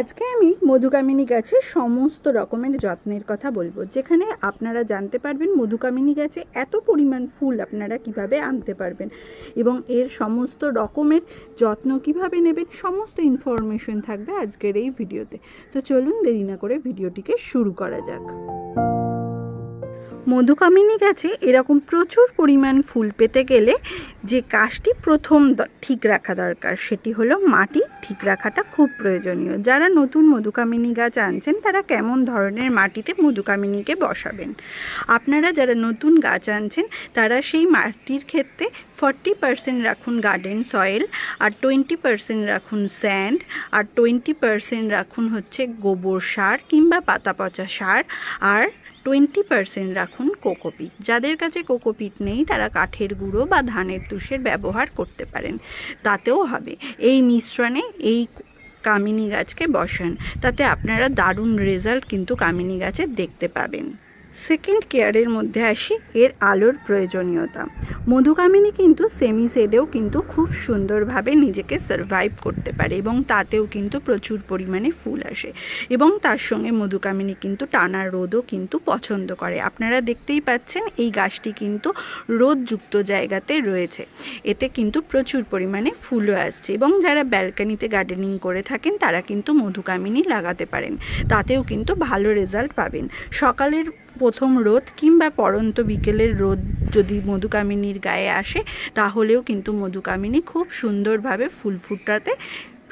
আজকে আমি মধুকামিনী গাছের সমস্ত রকমের যত্নের কথা বলব। যেখানে আপনারা জানতে পারবেন মধুকামিনী গাছে এত পরিমাণ ফুল আপনারা কীভাবে আনতে পারবেন এবং এর সমস্ত রকমের যত্ন কীভাবে নেবেন, সমস্ত ইনফরমেশন থাকবে আজকের এই ভিডিওতে। তো চলুন দেরি না করে ভিডিওটিকে শুরু করা যাক। মধুকামিনী গাছে এরকম প্রচুর পরিমাণ ফুল পেতে গেলে যে কাজটি প্রথম ঠিক রাখা দরকার, সেটি হলো মাটি ঠিক রাখাটা খুব প্রয়োজনীয়। যারা নতুন মধুকামিনী গাছ আনছেন, তারা কেমন ধরনের মাটিতে মধুকামিনীকে বসাবেন? আপনারা যারা নতুন গাছ আনছেন, তারা সেই মাটির ক্ষেত্রে ফর্টি পার্সেন্ট রাখুন গার্ডেন সয়েল, আর টোয়েন্টি পার্সেন্ট রাখুন স্যান্ড, আর টোয়েন্টি পার্সেন্ট রাখুন হচ্ছে গোবর সার কিংবা পাতা পচা সার, আর টোয়েন্টি পারসেন্ট রাখুন কোকোপিট। যাদের কাছে কোকোপিট নেই, তারা কাঠের গুঁড়ো বা ধানের তুষের ব্যবহার করতে পারেন। তাতেও হবে। এই মিশ্রণে এই কামিনী গাছকে বসান। তাতে আপনারা দারুণ রেজাল্ট কিন্তু কামিনী গাছের দেখতে পাবেন। সেকেন্ড কেয়ারের মধ্যে আসি, এর আলোর প্রয়োজনীয়তা। মধুকামিনী কিন্তু সেমি শেডেও কিন্তু খুব সুন্দরভাবে নিজেকে সারভাইভ করতে পারে এবং তাতেও কিন্তু প্রচুর পরিমাণে ফুল আসে এবং তার সঙ্গে মধুকামিনী কিন্তু টানা রোদও কিন্তু পছন্দ করে। আপনারা দেখতেই পাচ্ছেন এই গাছটি কিন্তু রোদযুক্ত জায়গাতে রয়েছে। এতে কিন্তু প্রচুর পরিমাণে ফুলও আসছে এবং যারা ব্যালকানিতে গার্ডেনিং করে থাকেন, তারা কিন্তু মধুকামিনী লাগাতে পারেন। তাতেও কিন্তু ভালো রেজাল্ট পাবেন। সকালের প্রথম রোদ কিংবা পরন্ত বিকেলের রোদ যদি মধুকামিনীর গায়ে আসে, তাহলেও কিন্তু মধুকামিনী খুব সুন্দরভাবে ফুল ফুটাতে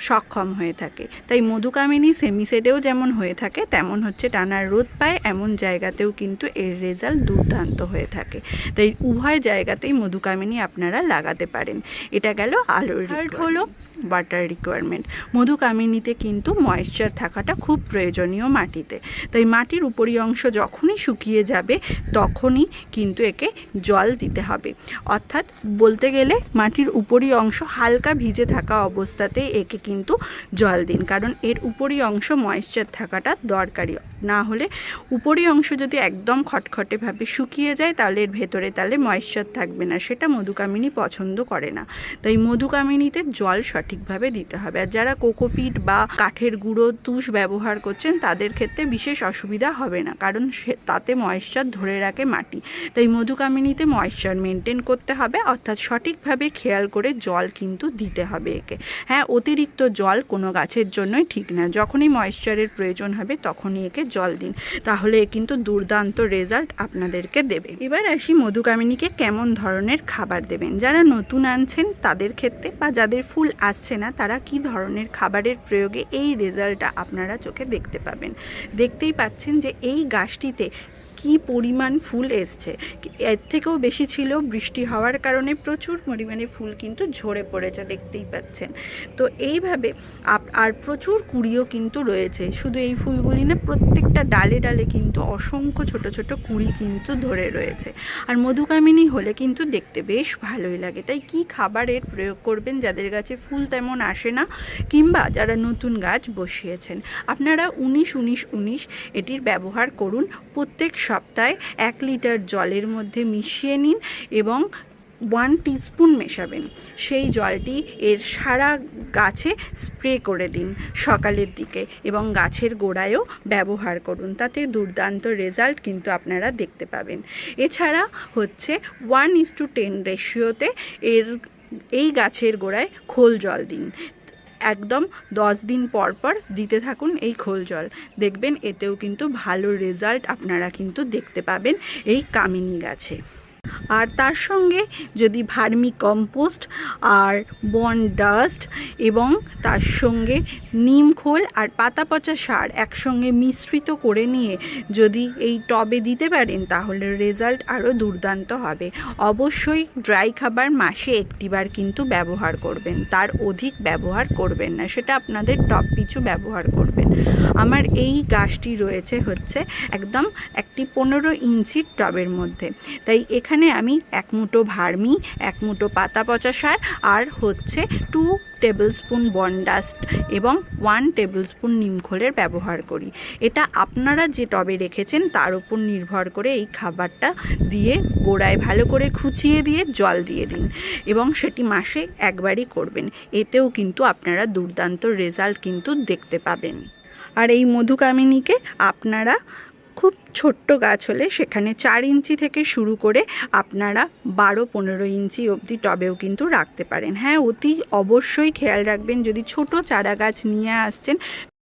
সক্ষম হয়ে থাকে। তাই মধুকামিনী সেমি সেডেও যেমন হয়ে থাকে, তেমন হচ্ছে টানার রোদ পায়, এমন জায়গাতেও কিন্তু এর রেজাল্ট দুর্দান্ত হয়ে থাকে। তাই উভয় জায়গাতেই মধুকামিনী আপনারা লাগাতে পারেন। এটা গেল আলোর হলো ওয়াটার রিকোয়ারমেন্ট মধুকামিনীতে কিন্তু ময়েশ্চার থাকাটা খুব প্রয়োজনীয় মাটিতে। তাই মাটির উপরি অংশ যখনই শুকিয়ে যাবে, তখনই কিন্তু একে জল দিতে হবে। অর্থাৎ বলতে গেলে মাটির উপরি অংশ হালকা ভিজে থাকা অবস্থাতেই একে কিন্তু জল দিন। কারণ এর উপরি অংশ ময়েশ্চার থাকাটা দরকারি। না হলে উপরি অংশ যদি একদম খটখটেভাবে শুকিয়ে যায়, তাহলে ভেতরে তাহলে ময়েশ্চার থাকবে না। সেটা মধুকামিনী পছন্দ করে না। তাই মধুকামিনীতে জল সঠিকভাবে দিতে হবে। আর যারা কোকোপিট বা কাঠের গুঁড়ো তুষ ব্যবহার করছেন, তাদের ক্ষেত্রে বিশেষ অসুবিধা হবে না। কারণ তাতে ময়েশ্চার ধরে রাখে মাটি। তাই মধুকামিনীতে ময়েশ্চার মেনটেন করতে হবে। অর্থাৎ সঠিকভাবে খেয়াল করে জল কিন্তু দিতে হবে একে। হ্যাঁ অতিরিক্ত জল কোনো গাছের জন্যই ঠিক না। যখনই ময়েশ্চারের প্রয়োজন হবে, তখনই একে জল দিন। তাহলে কিন্তু দুর্দান্ত রেজাল্ট আপনাদেরকে দেবে। এবার আসি মধুকামিনীকে কেমন ধরনের খাবার দেবেন? যারা নতুন আনছেন তাদের ক্ষেত্রে বা যাদের ফুল আসছে না, তারা কি ধরনের খাবারের প্রয়োগে এই রেজাল্টটা আপনারা চোখে দেখতে পাবেন? দেখতেই পাচ্ছেন যে এই গাছটিতে কি পরিমাণ ফুল এসছে? এর থেকেও বেশি ছিল বৃষ্টি হওয়ার কারণে প্রচুর পরিমাণে ফুল কিন্তু ঝরে পড়েছে, দেখতেই পাচ্ছেন। তো এইভাবে আর প্রচুর কুড়িও কিন্তু রয়েছে। শুধু এই ফুলগুলি না, প্রত্যেকটা ডালে ডালে কিন্তু অসংখ্য ছোট ছোট কুড়ি কিন্তু ধরে রয়েছে। আর মধুকামিনী হলে কিন্তু দেখতে বেশ ভালোই লাগে। তাই কি খাবারের প্রয়োগ করবেন যাদের গাছে ফুল তেমন আসে না, কিংবা যারা নতুন গাছ বসিয়েছেন? আপনারা উনিশ উনিশ উনিশ এটির ব্যবহার করুন। প্রত্যেক সপ্তাহে এক লিটার জলের মধ্যে মিশিয়ে নিন এবং ওয়ান টিস্পুন মেশাবেন। সেই জলটি এর সারা গাছে স্প্রে করে দিন সকালের দিকে এবং গাছের গোড়ায়ও ব্যবহার করুন। তাতে দুর্দান্ত রেজাল্ট কিন্তু আপনারা দেখতে পাবেন। এছাড়া হচ্ছে ওয়ান ইস টু টেন রেশিওতে এর, এই গাছের গোড়ায় খোল জল দিন। একদম দশ দিন পর পর দিতে থাকুন এই খোল জল। দেখবেন এতেও কিন্তু ভালো রেজাল্ট আপনারা কিন্তু দেখতে পাবেন এই কামিনী গাছে। আর তার সঙ্গে যদি ভার্মি কম্পোস্ট আর বন ডাস্ট এবং তার সঙ্গে নিম খোল আর পাতা পচা সার একসঙ্গে মিশ্রিত করে নিয়ে যদি এই টবে দিতে পারেন, তাহলে রেজাল্ট আরও দুর্দান্ত হবে। অবশ্যই ড্রাই খাবার মাসে একটিবার কিন্তু ব্যবহার করবেন, তার অধিক ব্যবহার করবেন না, সেটা আপনাদের টব পিছু ব্যবহার করবেন। আমার এই গাছটি রয়েছে হচ্ছে একদম একটি পনেরো ইঞ্চির টবের মধ্যে, তাই এখানে আমি এক মুঠো ভার্মি, এক মুঠো পাতা পচা সার আর হচ্ছে টু টেবিল স্পুন বনডাস্ট এবং ওয়ান টেবিল স্পুন নিমখোলের ব্যবহার করি। এটা আপনারা যে টবে রেখেছেন তার উপর নির্ভর করে এই খাবারটা দিয়ে গোড়ায় ভালো করে খুঁচিয়ে দিয়ে জল দিয়ে দিন এবং সেটি মাসে একবারই করবেন। এতেও কিন্তু আপনারা দুর্দান্ত রেজাল্ট কিন্তু দেখতে পাবেন। আর এই মধুকামিনীকে আপনারা খুব ছোট্ট গাছ হলে সেখানে চার ইঞ্চি থেকে শুরু করে আপনারা বারো, পনেরো ইঞ্চি অবধি টবেও কিন্তু রাখতে পারেন। হ্যাঁ অতি অবশ্যই খেয়াল রাখবেন, যদি ছোট চারা গাছ নিয়ে আসছেন,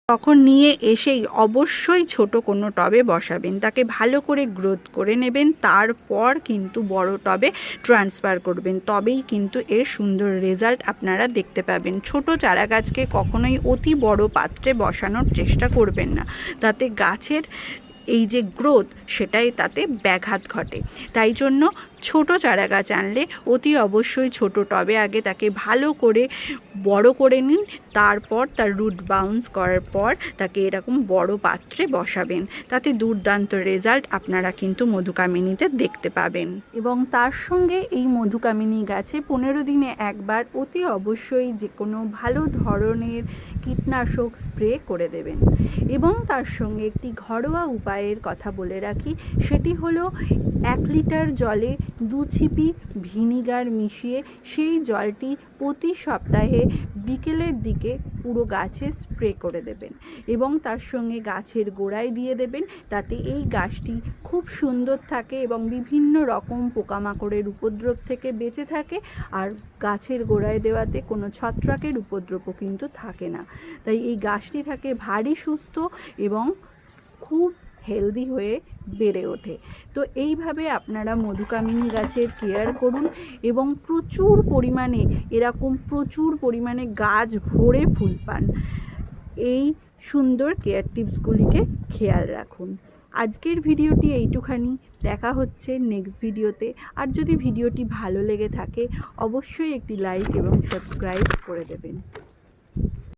তখন নিয়ে এসেই অবশ্যই ছোট কোনো টবে বসাবেন। তাকে ভালো করে গ্রোথ করে নেবেন, তারপর কিন্তু বড় টবে ট্রান্সফার করবেন। তবেই কিন্তু এর সুন্দর রেজাল্ট আপনারা দেখতে পাবেন। ছোট চারা গাছকে কখনোই অতি বড় পাত্রে বসানোর চেষ্টা করবেন না। তাতে গাছের এই যে গ্রোথ সেটাই তাতে ব্যাঘাত ঘটে। তাই জন্য ছোট চারা গাছ আনলে অতি অবশ্যই ছোট টবে আগে তাকে ভালো করে বড় করে নিন, তারপর তার রুট বাউন্স করার পর তাকে এরকম বড় পাত্রে বসাবেন। তাতে দুর্দান্ত রেজাল্ট আপনারা কিন্তু মধুকামিনীতে দেখতে পাবেন। এবং তার সঙ্গে এই মধুকামিনী গাছে পনেরো দিনে একবার অতি অবশ্যই যে কোনো ভালো ধরনের কীটনাশক স্প্রে করে দেবেন। এবং তার সঙ্গে একটি ঘরোয়া উপায়ের কথা বলে রাখি, সেটি হলো এক লিটার জলে দু ছিপি ভিনিগার মিশিয়ে সেই জলটি প্রতি সপ্তাহে বিকেলের দিকে পুরো গাছে স্প্রে করে দেবেন এবং তার সঙ্গে গাছের গোড়ায় দিয়ে দেবেন। তাতে এই গাছটি খুব সুন্দর থাকে এবং বিভিন্ন রকম পোকামাকড়ের উপদ্রব থেকে বেঁচে থাকে। আর গাছের গোড়ায় দেওয়াতে কোনো ছত্রাকের উপদ্রবও কিন্তু থাকে না। তাই এই গাছটি থাকে ভারী, সুস্থ এবং খুব হেলদি হয়ে বেড়ে ওঠে। তো এইভাবে আপনারা মধুকামিনী গাছের কেয়ার করুন এবং প্রচুর পরিমাণে, এরকম প্রচুর পরিমাণে গাছ ভরে ফুল পান। এই সুন্দর কেয়ার টিপসগুলিকে খেয়াল রাখুন। আজকের ভিডিওটি এইটুখানি। দেখা হচ্ছে নেক্সট ভিডিওতে। আর যদি ভিডিওটি ভালো লেগে থাকে, অবশ্যই একটি লাইক এবং সাবস্ক্রাইব করে দেবেন।